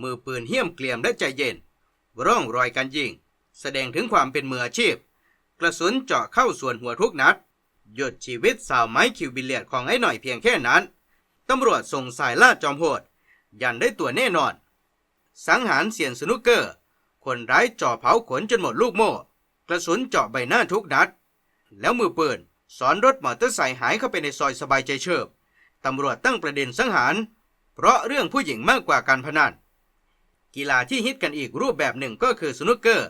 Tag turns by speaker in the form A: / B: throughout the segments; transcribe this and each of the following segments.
A: มือปืนเหี้ยมเกลียมและใจเย็น ร่องรอยการยิง แสดงถึงความเป็นมืออาชีพ กระสุนเจาะเข้าส่วนหัวทุกนัด หยุดชีวิตสาวไม้คิวบิเลียดของไอ้หน่อยเพียงแค่นั้น ตำรวจส่งสายล่าจอมโหด ยันได้ตัวแน่นอน สังหารเสียนสนุกเกอร์ คนร้ายจ่อเผาขนจนหมดลูกโม่ กระสุนเจาะใบหน้าทุกนัด แล้วมือปืนสอนรถมอเตอร์ไซค์หายเข้าไปในซอยสบายใจเฉิบตำรวจตั้งประเด็นสังหาร เพราะเรื่องผู้หญิงมากกว่าการพนัน กีฬาที่ฮิตกันอีกรูปแบบหนึ่งก็คือสนุกเกอร์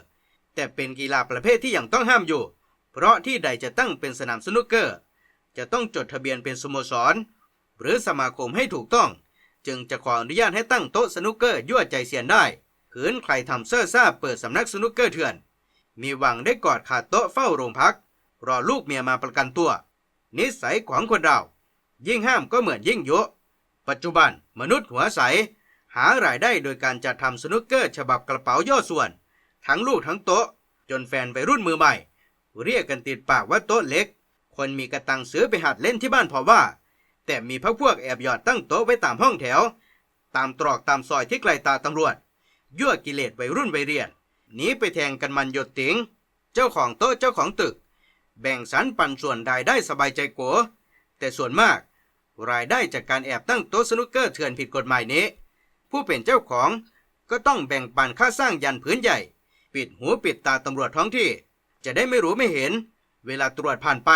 A: แต่เป็นกีฬาประเภทที่ยังต้องห้ามอยู่ เพราะที่ใดจะตั้งเป็นสนามสนุกเกอร์ จะต้องจดทะเบียนเป็นสโมสร หรือสมาคมให้ถูกต้อง จึงจะขออนุญาตให้ตั้งโต๊ะสนุกเกอร์ยั่วใจเสียนได้ขืนใครทำเซ่อซ่าเปิดสำนักสนุกเกอร์เถื่อน มีหวังได้กอดขาดโต๊ะเฝ้าโรงพัก รอลูกเมียมาประกันตัว นิสัยของคนเรา ยิ่งห้ามก็เหมือนยิ่งยุปัจจุบันมนุษย์หัวใส หารายได้โดยการจัดทำสนุกเกอร์ฉบับกระเป๋าย่อส่วน ทั้งลูกทั้งโต๊ะ จนแฟนวัยรุ่นมือใหม่ เรียกกันติดปากว่าโต๊ะเล็ก คนมีกระตังซื้อไปหัดเล่นที่บ้านพอว่า แต่มีพักพวกแอบหยอดตั้งโต๊ะไว้ตามห้องแถว ตามตรอกตามซอยที่ไกลตาตำรวจ ยั่วกิเลสวัยรุ่นวัยเรียนหนีไปแทงกันมันหยดติงเจ้าของโต๊ะเจ้าของตึก แบ่งสรรปันส่วนรายได้สบายใจโกแต่ส่วนมาก รายได้จากการแอบตั้งโต๊ะสนุกเกอร์เถื่อนผิดกฎหมายนี้ ผู้เป็นเจ้าของ ก็ต้องแบ่งปันค่าสร้างยันผืนใหญ่ ปิดหูปิดตาตำรวจท้องที่ จะได้ไม่รู้ไม่เห็น เวลาตรวจผ่านไป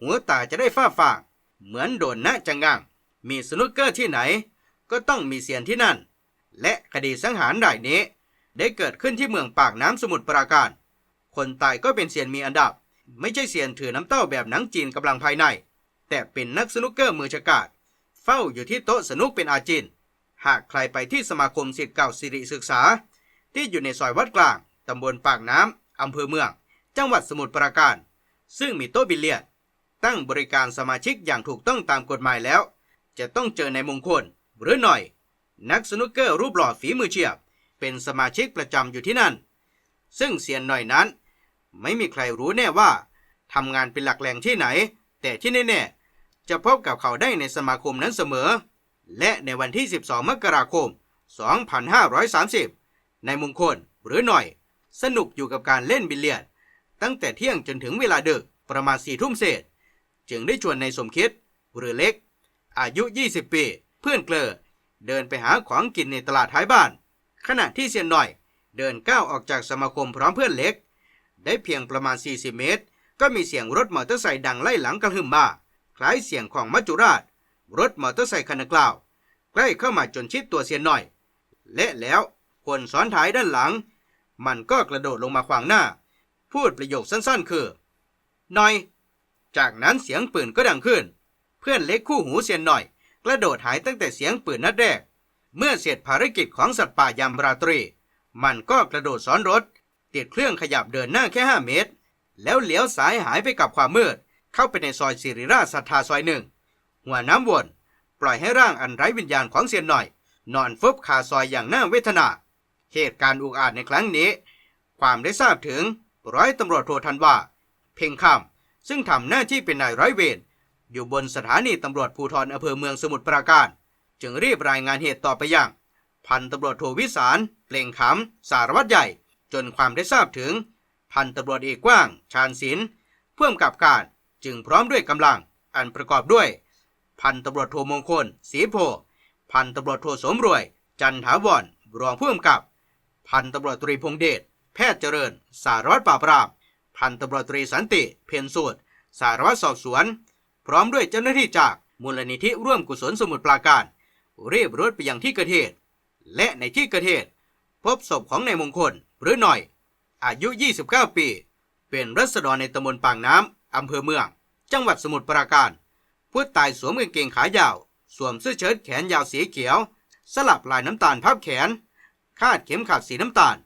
A: หัวตาจะได้ฝ้าฟางเหมือนโดนหน้าจังงังมีสนุกเกอร์ที่ไหน ก็ต้องมีเสียนที่นั่น และคดีสังหารรายนี้ ได้เกิดขึ้นที่เมืองปากน้ำสมุทรปราการ คนตายก็เป็นเสียนมีอันดับ ไม่ใช่เสียนถือน้ำเต้าแบบหนังจีนกำลังภายใน แต่เป็นนักสนุกเกอร์มือฉกาจเฝ้าอยู่ที่โต๊ะสนุกเป็นอาจิน หากใครไปที่สมาคมศิษย์เก่าสิริศึกษา ที่อยู่ในซอยวัดกลาง ตำบลปากน้ำ อำเภอเมือง จังหวัดสมุทรปราการ ซึ่งมีโต๊ะบิลเลียด ตั้งบริการสมาชิกอย่างถูกต้องตามกฎหมายแล้ว จะต้องเจอในมงคล หรือหน่อย นักสนุกเกอร์รูปหล่อฝีมือเฉียบ เป็นสมาชิกประจำอยู่ที่นั่น ซึ่งเสียนหน่อยนั้น ไม่มีใครรู้แน่ว่าทำงานเป็นหลักแหล่งที่ไหน แต่ที่แน่ๆจะพบกับเขาได้ในสมาคมนั้นเสมอ และในวันที่ 12 มกราคม 2530 ในมงคลหรือหน่อย สนุกอยู่กับการเล่นบิลเลียด ตั้งแต่เที่ยงจนถึงเวลาดึกประมาณสี่ทุ่มเศษ จึงได้ชวนในสมคิด หรือเล็ก อายุ 20 ปี เพื่อนเกลอเดินไปหาของกินในตลาดท้ายบ้าน ขณะที่เซียนหน่อย เดินก้าวออกจากสมาคมพร้อมเพื่อนเล็ก ได้เพียงประมาณ 40 เมตร ก็มีเสียงรถมอเตอร์ไซค์ดังไล่หลังกระหึ่มมาคล้ายเสียงของมัจจุราช รถมอเตอร์ไซค์คันดังกล่าว ใกล้เข้ามาจนชิดตัวเซียนหน่อย และแล้วคนซ้อนท้ายด้านหลัง มันก็กระโดดลงมาขวางหน้า พูดประโยคสั้นๆ คือ หน่อย จากนั้นเสียงปืนก็ดังขึ้น เพื่อนเล็กคู่หูเซียนหน่อย กระโดดหายตั้งแต่เสียงปืนนัดแรก เมื่อเสร็จภารกิจของสัตว์ป่ายามราตรี มันก็กระโดดซ้อนรถ ติดเครื่องขยับเดินหน้าแค่ 5 เมตร แล้วเลี้ยวซ้ายหายไปกับความมืด เข้าไปในซอยสิริราชศรัทธาซอยหนึ่ง หัวน้ำวนปล่อยให้ร่างอันไร้วิญญาณของเซียนหน่อย นอนฟุบคาซอยอย่างน่าเวทนา เหตุการณ์อุกอาจในครั้งนี้ ความได้ทราบถึงร้อยตำรวจโททันว่า เพ่งคำซึ่งทำหน้าที่เป็นนายร้อยเวรอยู่บนสถานีตำรวจภูธรอำเภอเมืองสมุทรปราการ จึงรีบรายงานเหตุต่อไปอยังพันตำรวจโทวิสารเปล่งขำสารวัตรใหญ่ จนความได้ทราบถึง พันตำรวจเอกกว้าง ชาญศิลป์เพื่อมกับการจึงพร้อมด้วยกำลังอันประกอบด้วย พันตำรวจโทมงคลศรีโพ พันตำรวจโทสมรวย จันถาวรรองผู้กำกับ พันตำรวจตรีพงเดชแพทย์เจริญ สารวัตรปราบปราม พันตำรวจตรีสันติเพียรสูตร สารวัตรสอบสวน พร้อมด้วยเจ้าหน้าที่จากมูลนิธิร่วมกุศลสมุทรปราการเรียบรถไปยังที่เกิดเหตุ และในที่เกิดเหตุ พบศพของนายมงคลหรือหน่อย อายุ 29 ปี เป็นรัษฎรในตำบลปางน้ำอำเภอเมือง จังหวัดสมุทรปราการ ผู้ตายสวมกางเกงขายาว สวมเสื้อเชิ้ตแขนยาวสีเขียว สลับลายน้ำตาลพับแขน คาดเข็มขัดสีน้ำตาล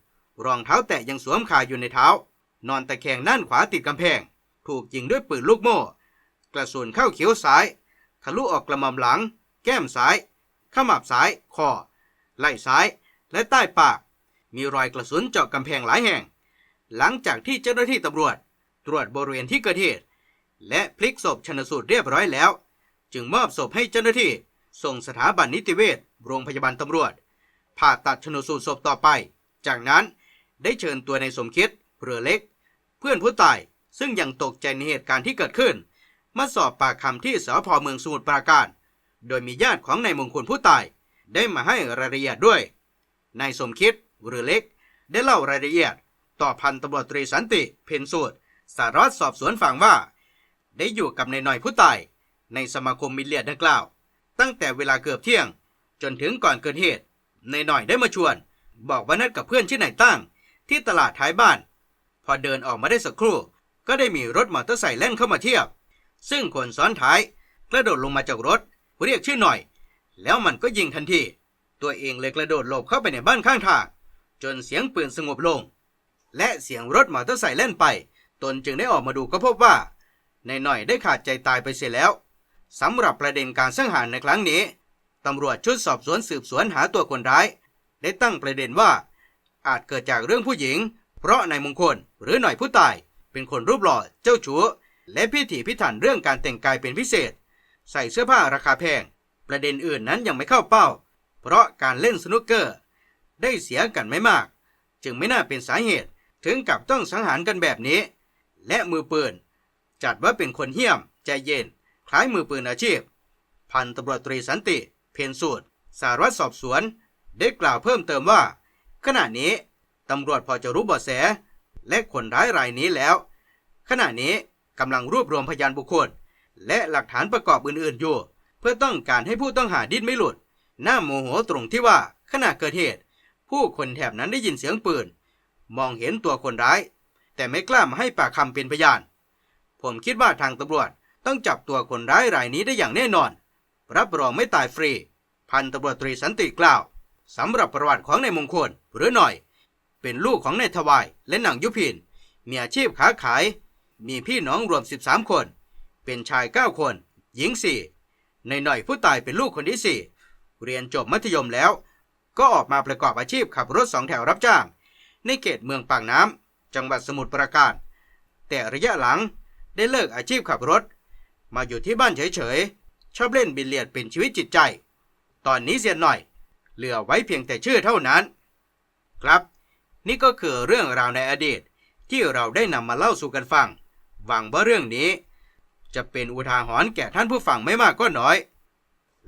A: รองเท้าแตะยังสวมคาอยู่ในเท้า นอนตะแคงด้านขวาติดกำแพง ถูกยิงด้วยปืนลูกโม่ กระสุนเข้าเขียวซ้าย ทะลุออกกระหม่อมหลัง แก้มซ้ายขมับซ้าย คอ ไหล่ซ้าย และใต้ปาก มีรอยกระสุนเจาะกำแพงหลายแห่ง หลังจากที่เจ้าหน้าที่ตำรวจ ตรวจบริเวณที่เกิดเหตุ และพลิกศพชนสูตรเรียบร้อยแล้ว จึงมอบศพให้เจ้าหน้าที่ ส่งสถาบันนิติเวชโรงพยาบาลตำรวจพผ่าตัดชนสูตรศพต่อไป จากนั้นได้เชิญตัวในสมคิดเรือเล็ก เพื่อนผู้ตายซึ่งยังตกใจในเหตุการณ์ที่เกิดขึ้น มาสอบปากคำที่สพเมืองสมุทรปราการ โดยมีญาติของนายมงคลผู้ตายได้มาให้รายละเอียดด้วยนายสมคิดหรือเล็ก ได้เล่ารายละเอียด ต่อพันตำรวจตรีสันติ เพนสูตรสารวัตรสอบสวนฟังว่า ได้อยู่กับนายหน่อยผู้ตาย ในสมาคมมิเลียดดังกล่าว ตั้งแต่เวลาเกือบเที่ยง จนถึงก่อนเกิดเหตุนายหน่อยได้มาชวน บอกว่านัดกับเพื่อนชื่อนายตั้ง ที่ตลาดท้ายบ้าน พอเดินออกมาได้สักครู่ ก็ได้มีรถมอเตอร์ไซค์แล่นเข้ามาเทียบ ซึ่งคนซ้อนท้ายกระโดดลงมาจากรถเรียกชื่อหน่อย แล้วมันก็ยิงทันทีตัวเองเลยกระโดดหลบเข้าไปในบ้านข้างทางจนเสียงปืนสงบลง และเสียงรถมอเตอร์ไซค์แล่นไป ตนจึงได้ออกมาดูก็พบว่า นายหน่อยได้ขาดใจตายไปเสียแล้วสำหรับประเด็นการสังหารในครั้งนี้ตำรวจชุดสอบสวนสืบสวนหาตัวคนร้าย ได้ตั้งประเด็นว่า อาจเกิดจากเรื่องผู้หญิง เพราะนายมงคลหรือหน่อยผู้ตาย เป็นคนรูปหล่อเจ้าชู้และพิถีพิถันเรื่องการแต่งกายเป็นพิเศษ ใส่เสื้อผ้าราคาแพง ประเด็นอื่นนั้นยังไม่เข้าเป้า เพราะการเล่นสนุกเกอร์ ได้เสียกันไม่มาก จึงไม่น่าเป็นสาเหตุถึงกับต้องสังหารกันแบบนี้ และมือปืน จัดว่าเป็นคนเหี้ยม ใจเย็น คล้ายมือปืนอาชีพ พันตำรวจตรีสันติ เพียรสูตร สารวัตรสอบสวน ได้กล่าวเพิ่มเติมว่า ขณะนี้ตำรวจพอจะรู้เบาะแส และคนร้ายรายนี้แล้ว ขณะนี้กำลังรวบรวมพยานบุคคล และหลักฐานประกอบอื่นๆอยู่ เพื่อต้องการให้ผู้ต้องหาดิ้นไม่หลุด หน้าโมโหตรงที่ว่าขณะเกิดเหตุ ผู้คนแถบนั้นได้ยินเสียงปืน มองเห็นตัวคนร้าย แต่ไม่กล้ามาให้ปากคำเป็นพยาน ผมคิดว่าทางตำรวจต้องจับตัวคนร้ายรายนี้ได้อย่างแน่นอน รับรองไม่ตายฟรี พันตำรวจตรีสันติกล่าวสำหรับประวัติของนายมงคลหรือหน่อย เป็นลูกของนายทวายและนางยุพิน มีอาชีพค้าขาย มีพี่น้องรวม 13 คน เป็นชาย 9 คน หญิง 4 ในหน่อยผู้ตายเป็นลูกคนที่ 4 เรียนจบมัธยมแล้ว ก็ออกมาประกอบอาชีพขับรถสองแถวรับจ้าง ในเขตเมืองปากน้ำจังหวัดสมุทรปราการ แต่ระยะหลัง ได้เลิกอาชีพขับรถ มาอยู่ที่บ้านเฉยๆ ชอบเล่นบิลเลียดเป็นชีวิตจิตใจ ตอนนี้เสียหน่อย เหลือไว้เพียงแต่ชื่อเท่านั้น ครับ นี่ก็คือเรื่องราวในอดีตที่เราได้นำมาเล่าสู่กันฟัง หวังว่าเรื่องนี้ จะเป็นอุทาหรณ์แก่ท่านผู้ฟังไม่มากก็น้อย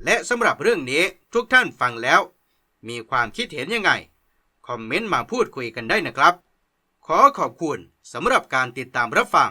A: และสำหรับเรื่องนี้ทุกท่านฟังแล้ว มีความคิดเห็นยังไง คอมเมนต์มาพูดคุยกันได้นะครับ ขอขอบคุณสำหรับการติดตามรับฟัง